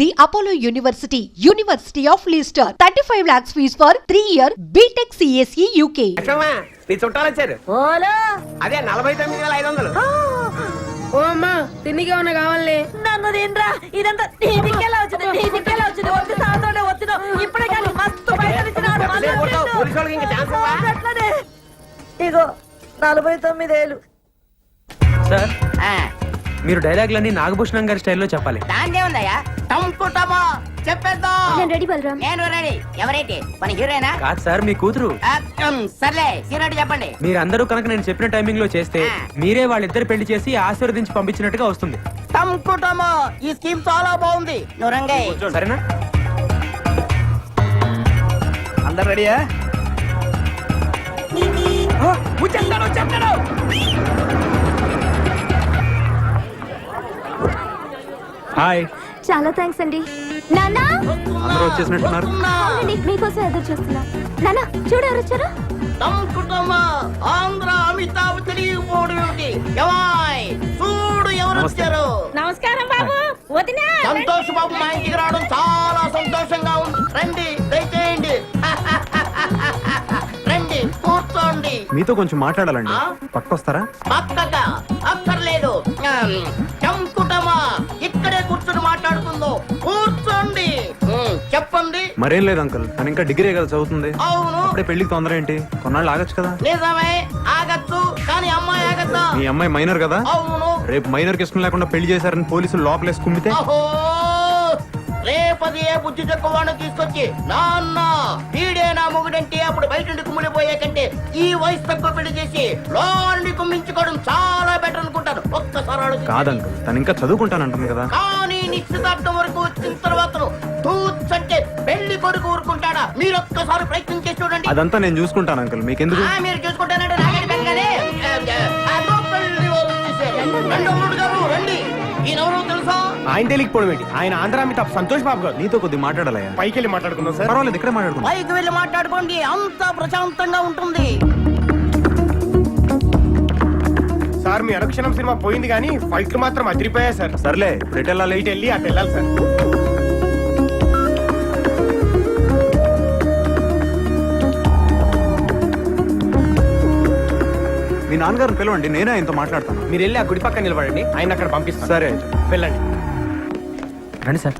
the Apollo University, University of Leicester. 35 lakhs fees for 3 year BTech CSE UK. లక్ష్మమ్మా నీ చుట్టాలు వచ్చారు. ఓలో. అదే నలభై తొమ్మిది వేల ఐదు వందలు. ఓ అమ్మా తిండికి ఏమన్నా కావాలి నన్ను తినరా. ఇదంతా నీ దిక్కేలా వచ్చింది? నీ దిక్కేలా వచ్చింది? వచ్చి సాతోనే వచ్చిన ఇప్పుడే కానీ మస్తు పైసలు ఇచ్చినాడు? అట్లనే. ఇగో నలభై తొమ్మిదేళ్ళు సార్? మీరు డైలాగ్లన్నీ నాగభూషణం గారి స్టైల్లో చెప్పాలి. దాందే ఉందయ్యా. టంకుటమో చెప్పేద్దాం. నేను రెడీ బలరాం. నేను రెడీ. ఎవరైతే? మన హీరోయినా? కాదు సార్ మీ కూతురు. ఆ, ఉమ్, సర్లే చెప్పండి. మీరందరూ కనుక నేను చెప్పిన టైమింగ్లో చేస్తే మీరే వాళ్ళిద్దరు పెళ్ళి చేసి ఆశీర్వదించి పంపించినట్టుగా వస్తుంది. ఈ స్కీమ్ చాలా బాగుంది. నువ్వు రంగయ్య. సరేనా? అందరు రెడీయా? వచ్చేస్తాడు వచ్చేస్తాడు హాయ్. చాలా థ్యాంక్స్ అండి. నానా అందరూ వచ్చేసినట్టున్నారు. అవునండి మీకోసం ఎదురు చూస్తున్నా. నానా చూడు ఎవరు వచ్చారు? టంకుటమో ఆంధ్ర అమితాబ్ తెలియపోవడం ఏమిటి? ఎవాయ్ చూడు ఎవరు వచ్చారు. నమస్కారం బాబు వదినా సంతోష్ బాబు మా ఇంటికి రావడం చాలా సంతోషంగా ఉంది. రండి దయచేయండి. రండి కూర్చోండి. మీతో కొంచెం మాట్లాడాలండి. ఆ? పక్కొస్తారా పక్కగా అక్కర్లేదు. ఆమ్, మరేం లేదు అంకుల్. తను ఇంకా డిగ్రీ కదా చదువుతుంది. అవును. అప్పుడే పెళ్ళికి తొందర ఏంటి? కొన్నాళ్ళు ఆగచ్చు కదా? నిజమే. ఆగచ్చు. కానీ అమ్మాయి ఆగద్దా? మీ అమ్మాయి మైనర్ కదా? అవును. రేపు మైనర్కి ఇష్టం లేకుండా పెళ్ళి చేశారని పోలీసులు లోపలేసి కుమ్మితే? అహో! రేపది ఏ బుద్ధి తక్కువ వాడిని తీసుకొచ్చి నాన్న వీడే నా మొగుడంటే అప్పుడు బయట నుండి కుమ్మిడిపోయే కంటే ఈ వయసు తక్కువ పెళ్ళి చేసి లోని కుమ్మించుకోవడం చాలా బెటర్ అనుకుంటాను. ఒక్కసారి ఆలోచించండి. కాదు అంకుల్ తను ఇంకా చదువుకుంటానంటుంది కదా. కానీ నిశ్చితార్థం వరకు వచ్చిన తర్వాత తూచంటే పెళ్ళి కొడుకు ఊరుకుంటాడా మీరు ఒక్కసారి ప్రయత్నం చేసి చూడండి. అదంతా నేను చూసుకుంటాను అంకుల్. మీకెందుకు? ఆ, మీరు చూసుకుంటానంటే నాగడి బెంగనే? అదో పెళ్ళి వాళ్ళు వచ్చేసారు. రండి అల్లుడు గారు రండి. ఈయనెవరో తెలుసా? ఆయన తెలియకపోవడం ఏంటి? ఆయన ఆంధ్ర అమితాబ్ సంతోష్ బాబు గారు. నీతో కొద్దిగా మాట్లాడాలయ్యా. పైకి వెళ్ళి మాట్లాడుకుందాం సార్. పర్వాలేదు ఇక్కడే మాట్లాడుకుందాం. పైకి వెళ్ళి మాట్లాడుకోండి. అంత ప్రశాంతంగా ఉంటుంది. సార్ మీ అనుక్షణం సినిమా పోయింది కానీ ఫైట్లు మాత్రం అదిరిపోయాయి సార్. సర్లే ఇప్పుడు ఎటు వెళ్ళాలి? ఇటు వెళ్ళి అటు వెళ్ళాలి సార్. మీ నాన్నగారిని పిలవండి నేనే ఆయనతో మాట్లాడతాను. మీరు వెళ్ళి ఆ గుడి పక్కన నిలబడండి ఆయన అక్కడ పంపిస్తారు సరే అయితే. వెళ్ళండి. రండి సార్.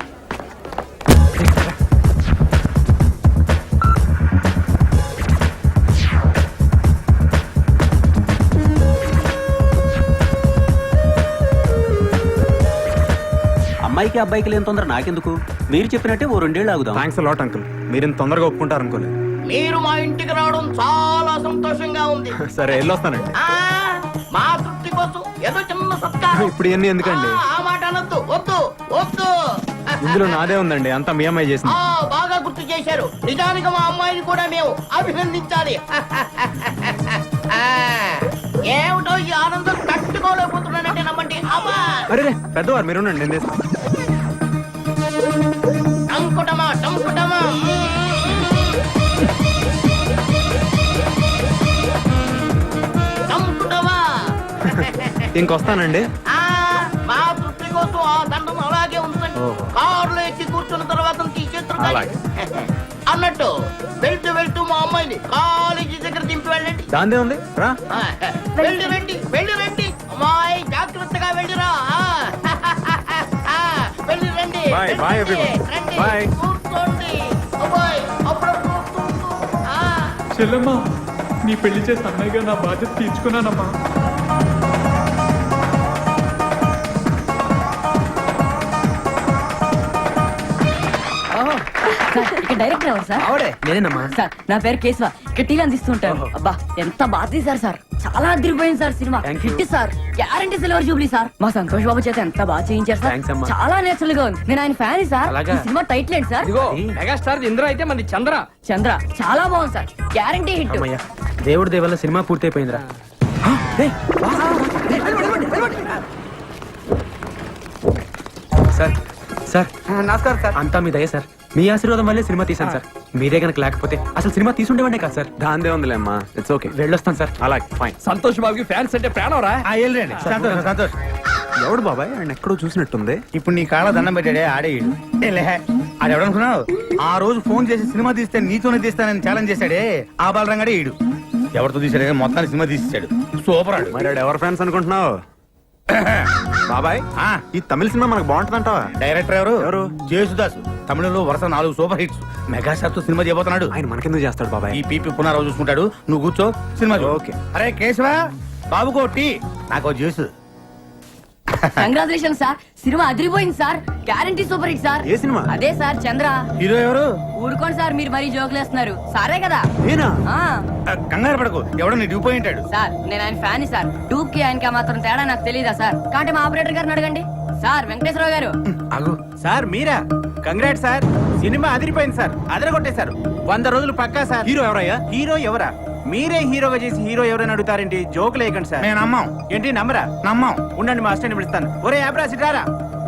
అమ్మాయికి అబ్బాయికి లేని తొందర నాకెందుకు? మీరు చెప్పినట్టే ఓ రెండేళ్ళు ఆగుదాం. థ్యాంక్స్ లాట్ అంకుల్ మీరు ఇంత తొందరగా ఒప్పుకుంటారు అనుకోలేదు మీరు మా ఇంటికి రావడం చాలా సంతోషంగా ఉంది. సరే వెళ్ళొస్తానండి. ఆ మా తృప్తి కోసం ఏదో చిన్న సత్కారం. ఇప్పుడు ఇవన్నీ ఎందుకండి? ఆ, మాట అనొద్దు వద్దు వద్దు. ఇందులో నాదే ఉందండి అంతా మీ అమ్మాయి ఆ చేసింది బాగా గుర్తు చేశారు. నిజానికి మా అమ్మాయిని కూడా మేము అభినందించాలి. ఆ, ఏమిటో ఈ ఆనందం తట్టుకోలేకపోతున్నానంటే నమ్మండి. అమ్మా! అరే రే, పెద్దవారు మీరు ఉండండి నేను చేస్తాను ఇంకొస్తానండి ఆ, మా తృప్తి కోసం ఆ దండం అలాగే ఉంచండి. కారులో ఎక్కి కూర్చున్న తర్వాత తీసేస్తారు. అన్నట్టు వెళ్తూ వెళ్తూ మా అమ్మాయిని కాలేజీ దగ్గర దింపి వెళ్ళండి. దాందే ఉంది? రా. ఆ, వెళ్ళి రండి వెళ్ళి రండి. అమ్మాయి జాగ్రత్తగా వెళ్ళిరా. ఆ, ఆ, వెళ్ళి రండి వెళ్ళి bye రండి, Bye. కూర్చోండి. అబ్బాయి. ఆ, చెల్లమ్మా నీ పెళ్ళి చేసి అన్నయ్యగా నా బాధ్యత తీర్చుకున్నానమ్మా. డైరెక్టర్ ఎవరు సార్? ఆవిడే. నేనేనమ్మా. సార్ నా పేరు కేశవ. ఇక్కడ టీలు అందిస్తుంటాను అబ్బా ఎంత బాగా తీశారు సార్. చాలా అదిరిపోయింది sir cinema. Thank you. Hit sir. Guarantee silver jubilee sir. మా సంతోష్ బాబు చేత ఎంత బాగా చేయించారు సార్. Thanks అమ్మా. చాలా నేచురల్గా ఉంది. నేను ఆయన ఫ్యాన్ సార్. అలాగా? ఈ సినిమా టైటిల్ ఏంటి సార్? ఇదిగో మెగాస్టార్ ఇంద్ర అయితే మంది చంద్ర. చంద్ర. చాలా బాగుంది సార్. గ్యారంటీ హిట్ అమ్మయ్యా దేవుడి దేవల్ల సినిమా పూర్తయిపోయిందిరా. Sir sir. నమస్కారం సార్. అంతా మీ దయ సార్. మీ ఆశీర్వాదం వల్లే సినిమా తీశాను సార్. మీరే కనుక లేకపోతే అసలు సినిమా తీసుండేవాడే కాదు సార్. దాందే ఉందిలే అమ్మా ఇట్స్ ఓకే వెళ్ళొస్తాను సార్. అలాగే ఫైన్ సంతోష్ బాబుకి ఫ్యాన్స్ అంటే ప్రాణం రా. వెళ్ళండి సంతోష్ సంతోష్. ఎవడు బాబాయ్? ఆయన ఎక్కడో చూసినట్టుంది. ఇప్పుడు నీ కాళ్ళ దండం పెట్టాడే ఆడే ఈడు. ఏ లే ఆడు ఎవడనుకున్నావు ఆ రోజు ఫోన్ చేసి సినిమా తీస్తే నీతోనే తీస్తానని ఛాలెంజ్ చేశాడే ఆ బాలరంగాడే ఈడు. ఎవరితో తీసాడే కానీ మొత్తాన్ని సినిమా తీసేశాడు. సూపర్ ఆడు. మరి ఎవరు ఫ్యాన్స్ అనుకుంటున్నావు? బాబాయ్ ఆ, ఈ తమిళ సినిమా మనకు బాగుంటుందంటావా? డైరెక్టర్ ఎవరు? ఎవరు? జేసుదాస్. తమిళంలో వరుస నాలుగు సూపర్ హిట్స్. మెగాస్టార్తో సినిమా చేయబోతున్నాడు. ఆయన మనకెందుకు చేస్తాడు బాబాయ్? ఈ పీపీ పునరావు చూసుకుంటాడు. నువ్వు కూర్చో సినిమా. ఓకే. అరే కేశవా బాబుకో టీ. నాకు జ్యూస్ కంగ్రాచులేషన్ సార్ సినిమా అదిరిపోయింది sir guarantee super hit sir ఏ సినిమా? అదే సార్ చంద్ర. హీరో ఎవరు? ఊరుకోండి సార్ మీరు మరీ జోకులేస్తున్నారు. సారే కదా? నేనా? ఆ. ఆ, కంగారు పడకు. ఎవడో నీ ఉంటాడు. సార్ నేను ఆయన ఫ్యాన్ సార్ డూప్కి ఆయనకి మాత్రం తేడా నాకు తెలియదా సార్ కాబట్టి మా ఆపరేటర్ గారిని అడగండి. సార్ వెంకటేశ్వరరావు గారు. సార్ మీరా? కంగ్రాట్ సార్ సినిమా అదిరిపోయింది సార్ అదరగొట్టేశారు. వంద రోజులు పక్కా సార్ హీరో ఎవరయ్యా? హీరో ఎవరా? మీరే హీరోగా చేసి హీరో ఎవరైనా అడుగుతారేంటి? జోకులు వేయకండి సార్. నేను నమ్మం. ఏంటి నమ్మరా? నమ్మం. ఉండండి మా అసిస్టెంట్ పిలుస్తాను. ఒరే యాబ్రాసి రారా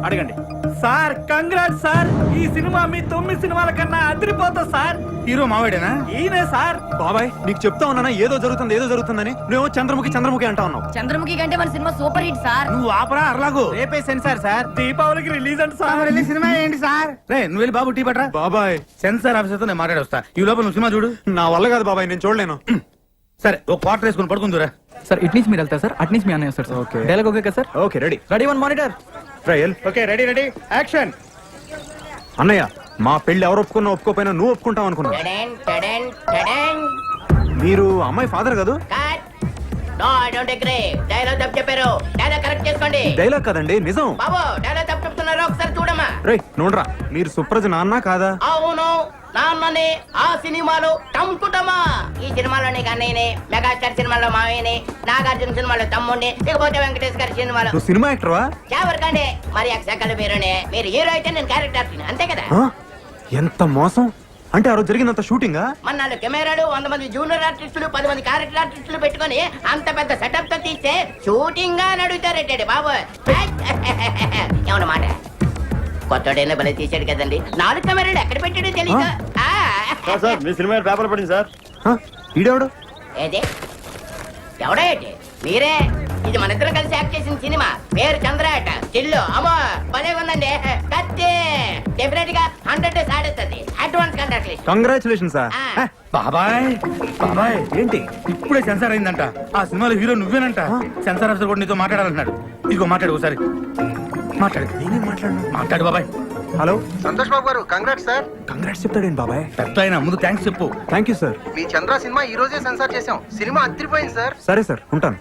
అడగండి. Sir congrat sir. ఈ సినిమా మీ తొమ్మిది సినిమాల కన్నా అదిరిపోతా సార్. హీరో మావాడేనా? ఈయనే సార్. బాబాయ్ నీకు చెప్తా ఉన్నానా? ఏదో జరుగుతుంది ఏదో జరుగుతుందని. నువ్వేమో చంద్రముఖి చంద్రముఖి అంటా ఉన్నావు. చంద్రముఖి కంటే మన సినిమా సూపర్ హిట్ సార్. నువ్వు ఆపరా అర్లాగు. రేపే సెన్సార్ సార్ దీపావళికి రిలీజ్ అంట సార్. వెళ్ళి సినిమా ఏంటి సార్. రే నువ్వు వెళ్ళి బాబు టీ పట్రా. బాబాయ్. సెన్సార్ ఆఫీసర్తో నేను మాట్లాడి వస్తా. ఈ లోపల నువ్వు సినిమా చూడు. నా వల్ల కాదు బాబాయ్ నేను చూడలేను. సరే ఒక క్వార్టర్ వేసుకుని పడుకుందురా. సార్ ఇటు నుంచి మీరు వెళ్తారు సార్? అటు నుంచి మీ అన్నయ్య వస్తారు సార్. ఓకే. డైలాగ్ ఓకే కదా sir? Okay ready. Ready one monitor. Trial okay ready ready. Action. అన్నయ్య మా పెళ్ళి ఎవరు ఒప్పుకున్నా ఒప్పుకోపోయినా నువ్వు ఒప్పుకుంటావు అనుకున్నా టడెన్, టడెన్, టడెన్. మీరు అమ్మాయి ఫాదర్ కాదు. No I don't agree dialogue తప్పు చెప్పారు. డైలాగ్ కరెక్ట్ చేసుకోండి. డైలాగ్ కదండి నిజం. బాబు డైలాగ్ తప్పు చెప్తున్నారు? ఒకసారి చూడమ్మా. రే నోడ్రా. మీరు సుప్రజ నాన్న కాదా? అవును నాన్నని ఆ సినిమాలో టంకుటమా ఈ సినిమాలోని కన్నయ్యని మెగాస్టార్ సినిమాలో మావయ్యని నాగార్జున సినిమాలో తమ్ముడిని ఇకపోతే వెంకటేష్ గారి సినిమాలో. నువ్వు సినిమా యాక్టర్వా ఎవరికండి మరి అక్షకలు మీరునే మీరు హీరో అయితే నేను క్యారెక్టర్ అంతే కదా? ఎంత మోసం? అంటే ఆ రోజు జరిగినంత షూటింగా మన నాలుగు కెమెరాలు వంద మంది జూనియర్ ఆర్టిస్టులు పది మంది క్యారెక్టర్ ఆర్టిస్టులు పెట్టుకొని అంత పెద్ద సెటప్తో తీస్తే షూటింగ్గా నడుగుతారేంటి బాబు. ఏమన్న మాట? కొత్తడైనా భలే తీశాడు కదండి. నాలుగు కెమెరాలు ఎక్కడ పెట్టాడో తెలియదు ఆ. మీ సినిమా పేపర్ పడింది సార్? ఈడెవడు? ఏది? ఎవడా మీరే? ఇది మన ఇద్దరం కలిసి యాక్ట్ చేసిన సినిమా. పేరు చంద్రాట. చిల్లు అమ్మో భలే ఉందండి. కత్తి. డెఫినెట్గా hundred days ఆడేస్తుంది. Advance congratulation congratulation sir. బాబాయ్ బాబాయ్ ఏంటి? ఇప్పుడే సెన్సార్ అయిందంట. ఆ సినిమాలో హీరో నువ్వేనంట. సెన్సార్ ఆఫీసర్ కూడా నీతో మాట్లాడాలన్నాడు ఇదిగో మాట్లాడు ఒకసారి. మాట్లాడు. నేనేం మాట్లాడను? మాట్లాడు బాబాయ్. హలో? సంతోష్ బాబు గారు కంగ్రాట్స్ సార్ కంగ్రాట్స్ చెప్తాడేంటి బాబాయ్? పెద్ద ఆయన ముందు థ్యాంక్స్ చెప్పు. థ్యాంక్ యూ సార్ మీ చంద్ర సినిమా ఈ రోజే సెన్సార్ చేసాం సినిమా అదిరిపోయింది సార్ సరే సార్ ఉంటాను.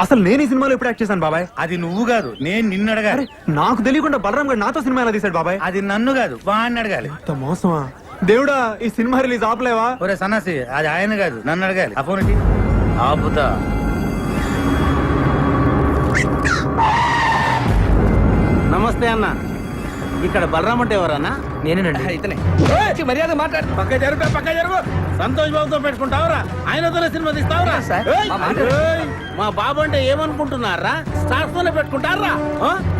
అసలు నేను ఈ సినిమాలో ఎప్పుడు యాక్ట్ చేశాను బాబాయ్? అది నువ్వు కాదు నేను నిన్ను అడగాలి. నాకు తెలియకుండా బలరాం గారు నాతో సినిమా ఎలా తీశాడు బాబాయ్? అది నన్ను కాదు వాడిని అడగాలి. అంత మోసమా? దేవుడా ఈ సినిమా రిలీజ్ ఆపలేవా? ఒరే సన్నాసి అది ఆయన కాదు నన్ను అడగాలి. ఆ ఫోన్? ఆపుతా. నమస్తే అన్న. ఇక్కడ బలరామ్ అంటే ఎవరన్నా? నేనేనండి. ఇతనే. మర్యాద మాట్లాడు. పక్క జరుగు పక్క జరుగు. సంతోష్ బాబుతో పెట్టుకుంటావురా. ఆయనతోనే సినిమా తీస్తావురా! మా బాబు అంటే ఏమనుకుంటున్నారా? స్టార్స్ తోనే పెట్టుకుంటారా?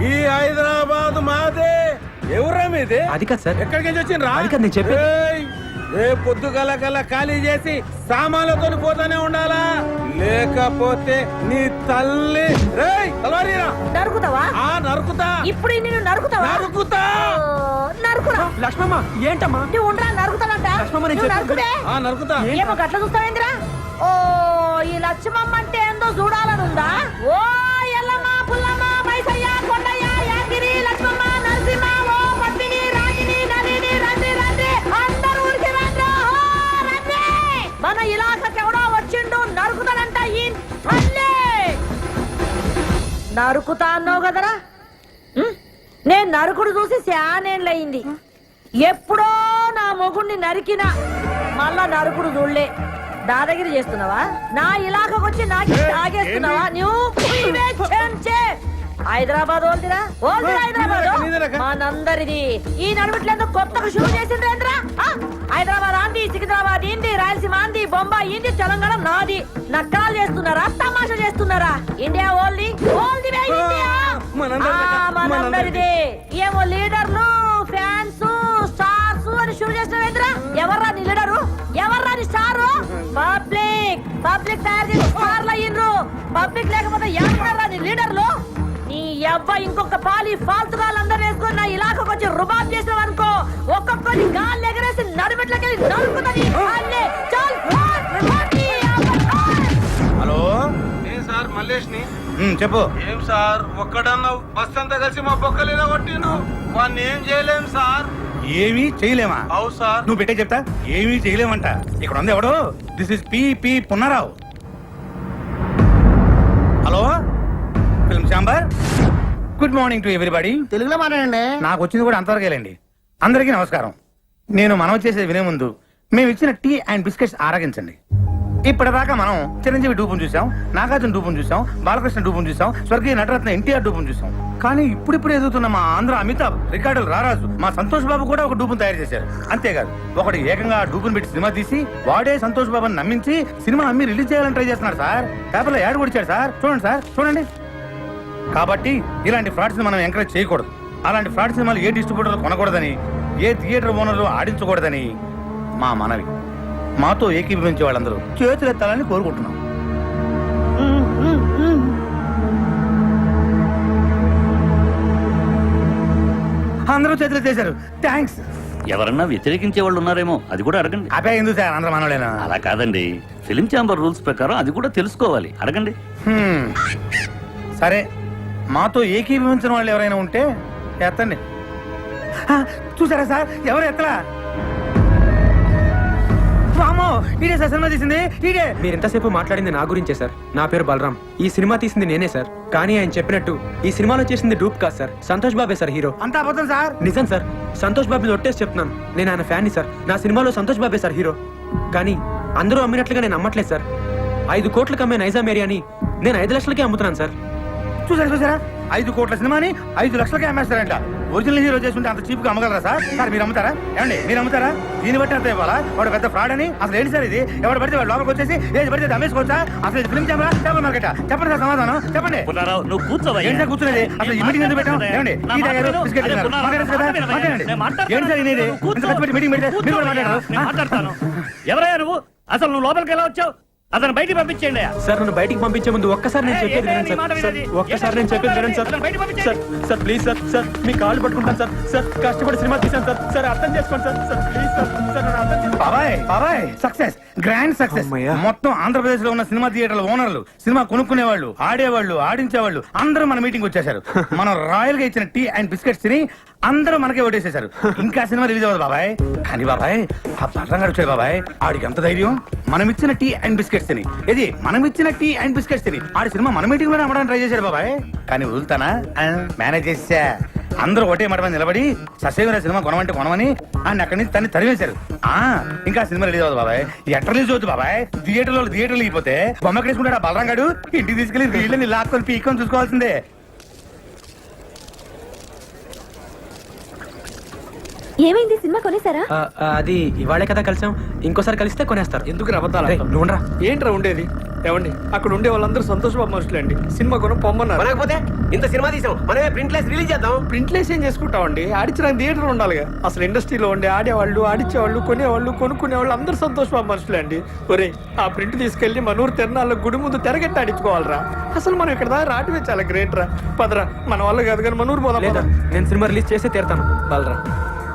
ఈ హైదరాబాద్ మాదే. ఎవరా మీది? అది కాదు సార్. ఎక్కడికి వెళ్ళి వచ్చిండ్రా? అది కాదు నేను చెప్పేది. రేపు పొద్దుగల గల ఖాళీ చేసి సామాన్లతో పోతానే ఉండాలా? లేకపోతే నీ తల్లి రేయ్ తలవారీరా. నరుకుతావా? ఆ నరుకుతా. ఇప్పుడు నేను నరుకుతావా? నరుకుతా. నరుకురా. లక్ష్మమ్మ ఏంటమ్మా? నువ్వు ఉండరా నరుకుతానంట. లక్ష్మమ్మ, నేను నరుకుడే ఆ నరుకుతా. ఏమో గట్ల చూస్తావేంద్రా? ఓ ఈ లక్ష్మమ్మ అంటే ఏందో చూడాలనుందా ఓ నరుకుతా అన్నావు కదరా? నేను నరుకుడు చూసి శానేళ్ళయింది. ఎప్పుడో నా మొగుణ్ణి నరికినా మళ్ళా నరుకుడు చూడలే. దాదాగిరి చేస్తున్నావా? నా ఇలాకకు వచ్చి నాకు తాగేస్తున్నావా? నువ్వు. హైదరాబాద్ ఓల్దిరా? ఓల్దిరా హైదరాబాద్? మనందరిది. ఈ నడుమిట్లేందో కొత్తగా చేసిండ్రేంద్రా ఆ? హైదరాబాద్ ఆంది సికింద్రాబాద్ ఇంది రాయలసీమ ఆంది బొంబాయి ఇంది తెలంగాణ నాది. నక్కలు చేస్తున్నారా? తమాషా చేస్తున్నారా? ఇండియా ఓల్ది? ఓల్ది మనందరిది ఏమో లీడర్లు ఫ్యాన్స్ స్టార్స్ అని షురూ చేసినవేంద్రా ఎవర్రా నీ లీడరు? ఎవర్రా నీ స్టారు? పబ్లిక్. పబ్లిక్ తయారు చేసి స్టార్లు అయ్యిండ్రు. పబ్లిక్ లేకపోతే ఎవరా నీ లీడర్లు? అబ్బాయి ఇంకొక పాలి ఫాల్తుగాళ్ళందరూ వేసుకొని నా ఇలాకకు వచ్చి రుబాబ్ చేసావు అనుకో ఒక్కొక్కరి గాలి ఎగరేసి నడుమెట్లకి నరుకుతుంది. హలో? నేను సార్ మల్లేష్ని ఉమ్, చెప్పు. ఏం సార్ ఒక్కడన్నావు బస్ అంతా కలిసి మా బొక్కలు ఇలా కొట్టిను వాడిని ఏం చేయలేం సార్? ఏమీ చేయలేమా? అవు సార్. నువ్వు పెట్టే చెప్తా. ఏమీ చేయలేమంట. ఇక్కడ ఉంది ఎవడు? This is P P Punnarao. Hello? Film chamber good morning to everybody తెలుగులో మాట్లాడండి. నాకు వచ్చింది కూడా అంతవరకేలేండి అందరికీ నమస్కారం. నేను మనం చేసేది వినే ముందు మేము ఇచ్చిన టీ అండ్ బిస్కెట్స్ ఆరగించండి. ఇప్పటిదాకా మనం చిరంజీవి డూపును చూసాం నాగార్జున డూపును చూసాం బాలకృష్ణ డూపును చూసాం స్వర్గీయ నటరత్న ఎన్టీఆర్ డూపును చూసాం కానీ ఇప్పుడిప్పుడు ఎదుగుతున్న మా ఆంధ్ర అమితాబ్ రికార్డులు రారాజు మా సంతోష్ బాబు కూడా ఒక డూపును తయారు చేశారు. అంతేకాదు ఒకటి ఏకంగా డూపును పెట్టి సినిమా తీసి వాడే సంతోష్ బాబుని నమ్మించి సినిమా అమ్మి రిలీజ్ చేయాలని ట్రై చేస్తున్నారు సార్. పేపర్లో యాడ్ కొడిచాడు సార్. చూడండి సార్ చూడండి. కాబట్టి ఇలాంటి ఫ్రాడ్స్ మనం ఎంకరేజ్ చేయకూడదు. అలాంటి ఫ్రాడ్ సినిమాలు ఏ డిస్ట్రిబ్యూటర్లు కొనకూడదని ఏ థియేటర్ ఓనర్లు ఆడించకూడదని మా మనవి. మాతో ఏకీభవించే వాళ్ళందరూ చేతులు ఎత్తాలని కోరుకుంటున్నాం. అందరూ చేతులు ఎత్తేశారు థ్యాంక్స్ ఎవరన్నా వ్యతిరేకించే వాళ్ళు ఉన్నారేమో అది కూడా అడగండి. అదే ఎందుకు సార్? అందరూ మనలేనా అలా కాదండి. ఫిలిం ఛాంబర్ రూల్స్ ప్రకారం అది కూడా తెలుసుకోవాలి. అడగండి. సరే. మాతో ఏకీభవించిన వాళ్ళు ఎవరైనా ఉంటే ఎత్తండి. ఆ, చూసారా సార్? ఎవరు ఎత్తలా? ఈడే సార్ సినిమా తీసింది. మీరు ఎంతసేపు మాట్లాడింది నా గురించే సార్. నా పేరు బలరాం. ఈ సినిమా తీసింది నేనే సార్. కానీ ఆయన చెప్పినట్టు ఈ సినిమాలో చేసింది డూప్ కాదు సార్. సంతోష్ బాబే సార్ హీరో. అంతా అబద్ధం సార్? నిజం సార్. సంతోష్ బాబుని ఒట్టేసి చెప్తున్నాను. నేను ఆయన ఫ్యాన్ని సార్. నా సినిమాలో సంతోష్ బాబే సార్ హీరో. కానీ అందరూ అమ్మినట్లుగా నేను అమ్మట్లేదు సార్. ఐదు కోట్లకు అమ్మే నైజాం ఏరియాని నేను ఐదు లక్షలకే అమ్ముతున్నాను సార్. చూసారా చూసారా? ఐదు కోట్ల సినిమాని ఐదు లక్షలకే అమ్మేస్తారంట. ఒరిజినల్ హీరో చేస్తుంటే అంత చీప్గా అమ్మగలరా సార్? సార్ మీరు అమ్ముతారా ఏమండి మీరు అమ్ముతారా దీన్ని బట్టి అంత ఇవ్వాలా? వాడు పెద్ద ఫ్రాడ్ అని? అసలు ఏంటి సార్ ఇది? ఎవడు పడితే వాడు లోపలికి వచ్చేసి ఏది పడితే అమ్మేసుకోవచ్చా? అసలు ఇది ఫిల్మ్ కెమెరా చేపల మార్కెట్ చెప్పండి సార్ సమాధానం. చెప్పండి. నువ్వు కూర్చోవయ్యా. ఏంటి సార్ కూర్చునేది అసలు ఈ మీటింగ్ ఎందుకు పెట్టాం ఏమండి ఈ తాగారు. బిస్కెట్ మాట్లాడండి. ఏంటి సార్ మీటింగ్ పెడితే మీరు. మాట్లాడరు? ఎవరయ్యా నువ్వు? అసలు నువ్వు లోపలికి ఎలా వచ్చావు? అతను బయటికి పంపించేయండి సార్ నన్ను బయటికి పంపించే ముందు ఒక్కసారి నేను చెప్పేది వినండి సార్. సార్? ఒక్కసారి నేను చెప్పేది వినండి sir. Sir sir please sir sir మీ కాళ్ళు పట్టుకుంటాను సార్ సార్ కష్టపడి సినిమా తీసాను సార్ సార్ అర్థం చేసుకోండి sir sir please sir sir నన్ను అర్థం చేసుకోండి బాబాయ్ బాబాయ్ సక్సెస్ గ్రాండ్ సక్సెస్. మొత్తం ఆంధ్రప్రదేశ్లో ఉన్న సినిమా థియేటర్ల ఓనర్లు సినిమా కొనుక్కునే వాళ్ళు ఆడేవాళ్ళు ఆడించేవాళ్ళు అందరూ మన మీటింగ్ వచ్చేసారు మనం రాయల్గా ఇచ్చిన టీ అండ్ బిస్కెట్స్ తిని అందరూ మనకే ఓటేసేశారు. ఇంకా సినిమా రిలీజ్ అవ్వదు బాబాయ్. కానీ బాబాయ్ ఆ పర్రం గారు బాబాయ్. ఆడికి ఎంత ధైర్యం? మనం ఇచ్చిన టీ అండ్ బిస్కెట్స్ తిని. ఇది మనం ఇచ్చిన టీ అండ్ బిస్కెట్స్ తిని. ఆడి సినిమా మన మీటింగ్లోనే అమ్మడానికి ట్రై చేశాడు బాబాయ్. కానీ వదులుతానా? మేనేజ్ చేసా అందరూ ఒకటే మాట మీద నిలబడి ససేమిరా సినిమా కొనమంటే కొనమని ఆయన అక్కడి నుంచి తన్ని తరివేశారు ఆ ఇంకా సినిమా రిలీజ్ అవుతుంది బాబాయ్. ఎట్ట రిలీజ్ అవుతుంది బాబాయ్. థియేటర్లో థియేటర్లు అయిపోతే బొమ్మ కడేసుకుంటాడు ఆ బలరాం గాడు. ఇంటికి తీసుకెళ్ళి వీళ్ళని లాక్కొని పీక్కొని చూసుకోవాల్సిందే. ఏమైంది? సినిమా కొనేసారా ఆ, ఆ, అది ఇవాళే కదా కలిసాం. ఇంకోసారి కలిస్తే కొనేస్తారు. ఎందుకు అబద్ధాలు రేయ్, ఆడతావు? నువ్వు ఉండరా. ఏంట్రా ఉండేది? ఏమండి అక్కడ ఉండే వాళ్ళందరూ సంతోష్ బాబు మనుషులే అండి. సినిమా కొను పొమ్మన్నారు. మనకపోతే ఇంత సినిమా తీసాం. మనమే ప్రింట్లెస్ రిలీజ్ చేద్దాం. ప్రింట్లేసి ఏం చేసుకుంటామండి? ఆడించిన థియేటర్ ఉండాలిగా. అసలు ఇండస్ట్రీలో ఉండే ఆడేవాళ్ళు ఆడించేవాళ్ళు కొనేవాళ్ళు కొనుక్కునేవాళ్ళు అందరూ సంతోష్ బాబు మనుషులే అండి ఒరే ఆ ప్రింట్ తీసుకెళ్ళి మనూరు తిరణాల్లో గుడి ముందు తెరగట్టి ఆడించుకోవాలరా. అసలు మనం ఇక్కడ దాకా రావటమే చాలా గ్రేట్ రా పదరా మన వల్ల కాదు కానీ మనూరు పోదాం లేదా పద. నేను సినిమా రిలీజ్ చేసే తీరుతాను. బలరా.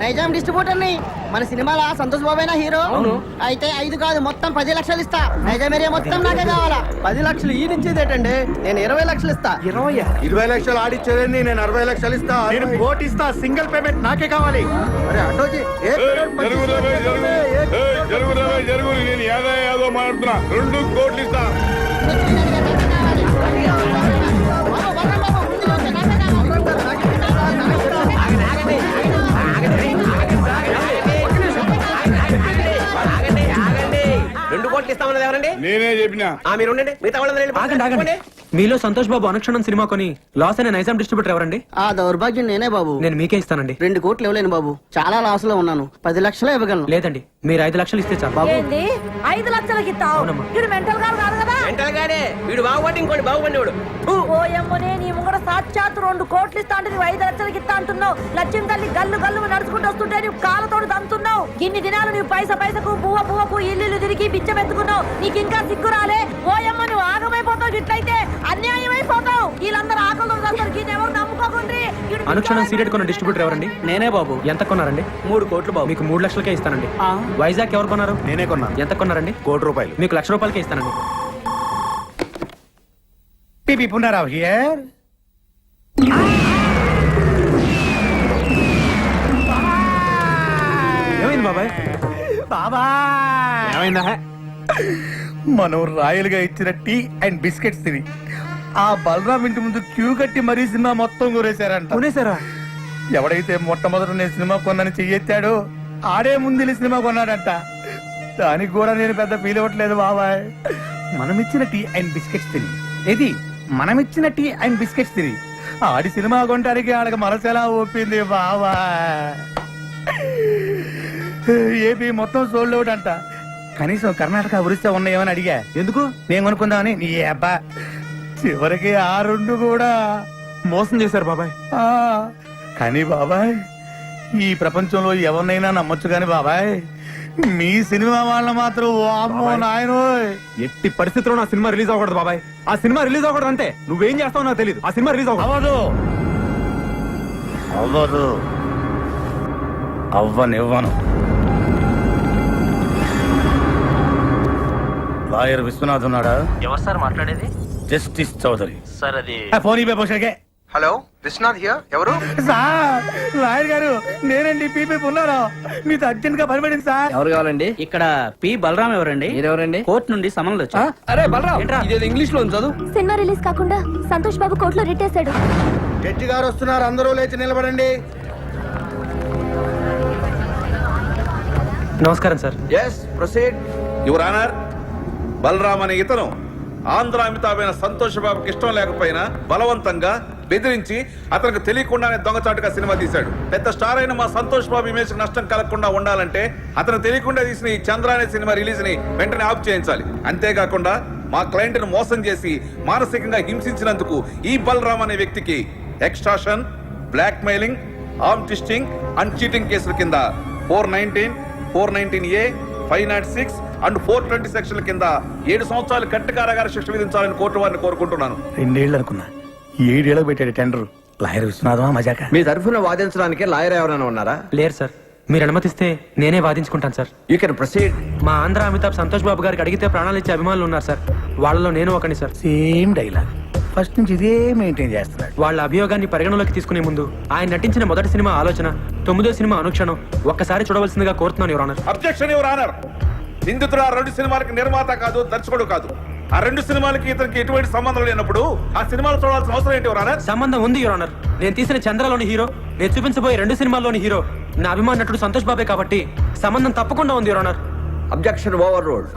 నైజాం డిస్ట్రిబ్యూటర్ని మన సినిమాలో సంతోష్ బాబేనా హీరో? అవును. అయితే ఐదు కాదు మొత్తం పది లక్షలు ఇస్తా. నైజాం ఏరియా మొత్తం నాకే కావాలా? పది లక్షలు ఈ నుంచి ఏంటండి నేను ఇరవై లక్షలు ఇస్తా. ఇరవై ఇరవై లక్షలు ఆడిచ్చేదండి నేను అరవై లక్షలు ఇస్తా. నేను కోటి ఇస్తా. సింగిల్ పేమెంట్ నాకే కావాలి. బాబు, కోట్లు ఇస్తామన్నది ఎవరండి? నేనే చెప్పినా. ఆ మీరు ఉండండి. మిగతా వాళ్ళందరూ ఆగండి ఆగండి. మీలో సంతోష్ బాబు అనుక్షణం సినిమా కొని లాస్ అయిన నైజాం డిస్ట్రిబ్యూటర్ ఎవరండి? ఆ దౌర్భాగ్యం నేనే బాబు. నేను మీకే ఇస్తానండి. రెండు కోట్లు ఇవ్వలేను బాబు. చాలా లాస్లో ఉన్నాను. పది లక్షలు ఇవ్వగలను. లేదండి మీరు ఐదు లక్షలు ఇస్తే చాలు. బాబు. ఏంది? ఐదు లక్షలకి ఇస్తావు? అవునమ్మా. ఇది మెంటల్ గారు కాదు. కదా మెంటల్గానే వీడు బాగుపడి ఇంకోటి బాగుపడేవాడు ఓయమ్మనే నీ ముంగడ సాక్షాత్ రెండు కోట్లు ఇస్తా అంటే నువ్వు ఐదు లక్షలకి ఇస్తా అంటున్నావు. లక్ష్యం తల్లి గల్లు గల్లు నడుచుకుంటూ వస్తుంటే నువ్వు కాళ్ళతోడు దంతున్నావు ఇన్ని దినాలు నువ్వు పైస పైసకు పువ్వ పువ్వకు ఇల్లు తిరిగి బిచ్చమెత్తుకున్నావు నీకు ఇంకా సిగ్గు రాలే. ఓయమ్మ నువ్వు ఆగమైపోతావు ఇట్లయితే అన్యాయం అయిపోతావు వీళ్ళందరూ ఆకలి అందరికి ఎవరు నమ్ముకోకుండ్రి ఈడు అనుక్షణం సీరియట్ కొన్న డిస్ట్రిబ్యూటర్ ఎవరండి? నేనే బాబు. ఎంత కొన్నారండి? మూడు కోట్లు బాబు. మీకు మూడు లక్షలకే ఇస్తానండి. వైజాగ్ ఎవరు కొన్నారు? నేనే కొన్నాను ఎంత కొన్నారండి? కోటి రూపాయలు. మీకు లక్ష రూపాయలకే ఇస్తానండి. పిపి పునరావ్ హియర్ ఏమైంది బాబాయ్? బాబా ఏమైందా? మనం రాయలుగా ఇచ్చిన టీ అండ్ బిస్కెట్స్ తిని ఆ బలరాం ఇంటి ముందు క్యూ కట్టి మరీ సినిమా మొత్తం కొనేశారంట. ఎవడైతే మొట్టమొదట నేను సినిమా కొన్నాను చెయ్యెత్తాడో ఆడే ముందు సినిమా కొన్నాడంట. దానికి కూడా నేను పెద్ద ఫీల్ అవ్వట్లేదు బాబాయ్. మనమిచ్చిన టీ అండ్ బిస్కెట్స్ తిని. ఏది? మనమిచ్చిన టీ అండ్ బిస్కెట్స్ తిని. ఆడి సినిమా కొనడానికి ఆడకి మనసెలా ఒప్పింది బాబా ఏపీ మొత్తం సోల్డ్ అవుట్ అంట. కనీసం కర్ణాటక ఒరిస్సా ఉన్నాయేమని అడిగా. ఎందుకు? నేను కొనుక్కుందామని. నీ అబ్బా చివరికి ఆ రెండు కూడా. మోసం చేశారు బాబాయ్. ఆ కానీ బాబాయ్ ఈ ప్రపంచంలో ఎవరినైనా నమ్మొచ్చు కానీ బాబాయ్. మీ సినిమా వాళ్ళ మాత్రం వామ్మో ఎట్టి పరిస్థితిలో నా సినిమా రిలీజ్ అవ్వకూడదు బాబాయ్. ఆ సినిమా రిలీజ్ అవ్వకూడదు అంతే. నువ్వేం చేస్తావు నాకు తెలియదు ఆ సినిమా రిలీజ్ అవ్వదు అవ్వదు. అవ్వదు. అవ్వనివ్వను. లాయర్ విశ్వనాథ్ ఉన్నాడా? ఎవరు సార్ మాట్లాడేది? జస్టిస్ చౌదరి. సార్ అది ఫోన్ ఇవ్వ పోషకే. హలో విశ్వనాథ్ హియర్ ఎవరు? సార్ లాయర్ గారు నేనండి పీపీ ఉన్నారా మీతో అర్జెంట్గా పనిపడింది సార్. ఎవరు కావాలండి? ఇక్కడ పి బలరాం ఎవరండి? మీరెవరండి? కోర్టు నుండి సమన్లు వచ్చా అరే బలరాం ఇదేదో ఇంగ్లీష్లో చదువు. సినిమా రిలీజ్ కాకుండా సంతోష్ బాబు కోర్టులో రిట్టేశాడు జడ్జి గారు వస్తున్నారు అందరూ లేచి నిలబడండి. నమస్కారం sir. Yes proceed your honour Balaram అనే ఇతను ఆంధ్ర అమితాబైన సంతోష్ బాబుకి ఇష్టం లేకపోయినా బలవంతంగా బెదిరించి అతనికి తెలియకుండానే దొంగచాటుగా సినిమా తీశాడు. పెద్ద స్టార్ అయిన మా సంతోష్ బాబు ఇమేజ్ నష్టం కలగకుండా ఉండాలంటే అతను తెలియకుండా తీసిన ఈ చంద్ర అనే సినిమా రిలీజ్ని వెంటనే ఆఫ్ చేయించాలి. అంతేకాకుండా మా క్లయింట్ను మోసం చేసి మానసికంగా హింసించినందుకు ఈ బలరామ్ అనే వ్యక్తికి extortion blackmailing arm twisting and cheating కేసుల కింద four nineteen four nineteen A five nought six and four twenty సెక్షన్ల కింద ఏడు సంవత్సరాలు కట్టు కారాగార శిక్ష విధించాలని కోర్టు వారిని కోరుకుంటున్నాను. రెండేళ్ళు అనుకున్నా ఏడేళ్ళకి పెట్టాడు టెండర్. లాయర్ విశ్వనాథమా మజాక? మీ తరఫున వాదించడానికి లాయర్ ఎవరైనా ఉన్నారా? లేరు సార్. మీరు అనుమతిస్తే నేనే వాదించుకుంటాను సార్. యూ కెన్ ప్రొసీడ్ మా ఆంధ్ర అమితాబ్ సంతోష్ బాబు గారికి అడిగితే ప్రాణాలు ఇచ్చే అభిమానులు ఉన్నారు సార్. వాళ్ళలో నేను ఒకని సార్. Same dialogue. ఫస్ట్ నుంచి ఇదే మెయింటైన్ చేస్తున్నాడు. వాళ్ళ అభియోగాన్ని పరిగణలోకి తీసుకునే ముందు ఆయన నటించిన మొదటి సినిమా ఆలోచన తొమ్మిదో సినిమా అనుక్షణం ఒక్కసారి చూడవలసిందిగా కోరుతున్నాను your honour objection your honour నిందితుడు ఆ రెండు సినిమాలకి నిర్మాత కాదు దర్శకుడు కాదు. ఆ రెండు సినిమాలకి ఇతనికి ఎటువంటి సంబంధం లేనప్పుడు ఆ సినిమాలు చూడాల్సిన అవసరం ఏంటి సంబంధం ఉంది యువర్ ఆనర్. నేను తీసిన చంద్రలోని హీరో నేను చూపించబోయే రెండు సినిమాల్లోని హీరో. నా అభిమాన నటుడు సంతోష్ బాబే కాబట్టి సంబంధం తప్పకుండా ఉంది your honour. Objection overruled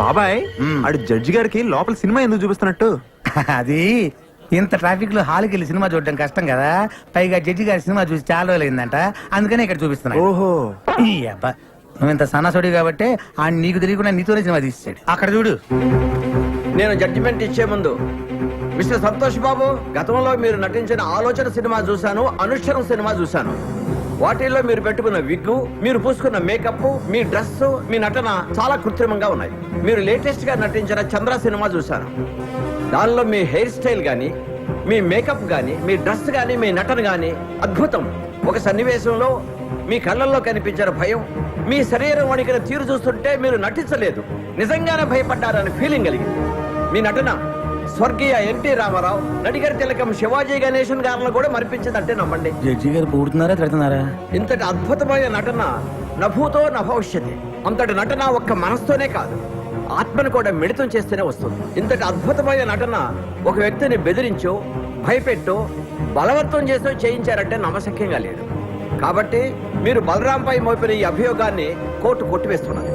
బాబాయ్ ఆడు జడ్జి గారికి లోపల సినిమా ఎందుకు చూపిస్తున్నట్టు? అది ఇంత ట్రాఫిక్లో హాల్కి వెళ్ళి సినిమా చూడడం కష్టం కదా? పైగా జడ్జి గారి సినిమా చూసి చాలా రోజులైందంట. అందుకనే ఇక్కడ చూపిస్తున్నా ఓహో. ఈ అబ్బా నువ్వు ఇంత సన్నసోడి కాబట్టి ఆ నీకు తెలియకుండా నీతోనే సినిమా తీసాడు అక్కడ చూడు. నేను జడ్జిమెంట్ ఇచ్చే ముందు మిస్టర్ సంతోష్ బాబు గతంలో మీరు నటించిన ఆలోచన సినిమా చూశాను అనుష్ఠరం సినిమా చూశాను. వాటిల్లో మీరు పెట్టుకున్న విగ్గు మీరు పూసుకున్న మేకప్ మీ డ్రెస్ మీ నటన చాలా కృత్రిమంగా ఉన్నాయి. మీరు లేటెస్ట్గా నటించిన చంద్ర సినిమా చూశాను. దానిలో మీ హెయిర్ స్టైల్ గాని మీ మేకప్ గాని మీ డ్రెస్ గాని మీ నటన గాని అద్భుతం. ఒక సన్నివేశంలో మీ కళ్ళల్లో కనిపించిన భయం మీ శరీరం వణికిన తీరు చూస్తుంటే మీరు నటించలేదు. నిజంగానే భయపడ్డారని ఫీలింగ్ కలిగింది. మీ నటన స్వర్గీయ ఎన్టీ రామారావు నడిగర్ తిలకం శివాజీ గణేశన్ గారిని కూడా మరిపించిందంటే నమ్మండి. జడ్జి గారు పూడుతున్నారా తిడుతున్నారా? ఇంతటి అద్భుతమైన నటన నభూతో నభవిష్యతి. అంతటి నటన ఒక్క మనస్తోనే కాదు. ఆత్మను కూడా మిళితం చేస్తేనే వస్తుంది. ఇంతటి అద్భుతమైన నటన ఒక వ్యక్తిని బెదిరించో భయపెట్టో బలవంతం చేసో చేయించారంటే నమ్మశక్యంగా లేదు. కాబట్టి మీరు బలరాంపై మోపిన ఈ అభియోగాన్ని కోర్టు కొట్టివేస్తున్నది.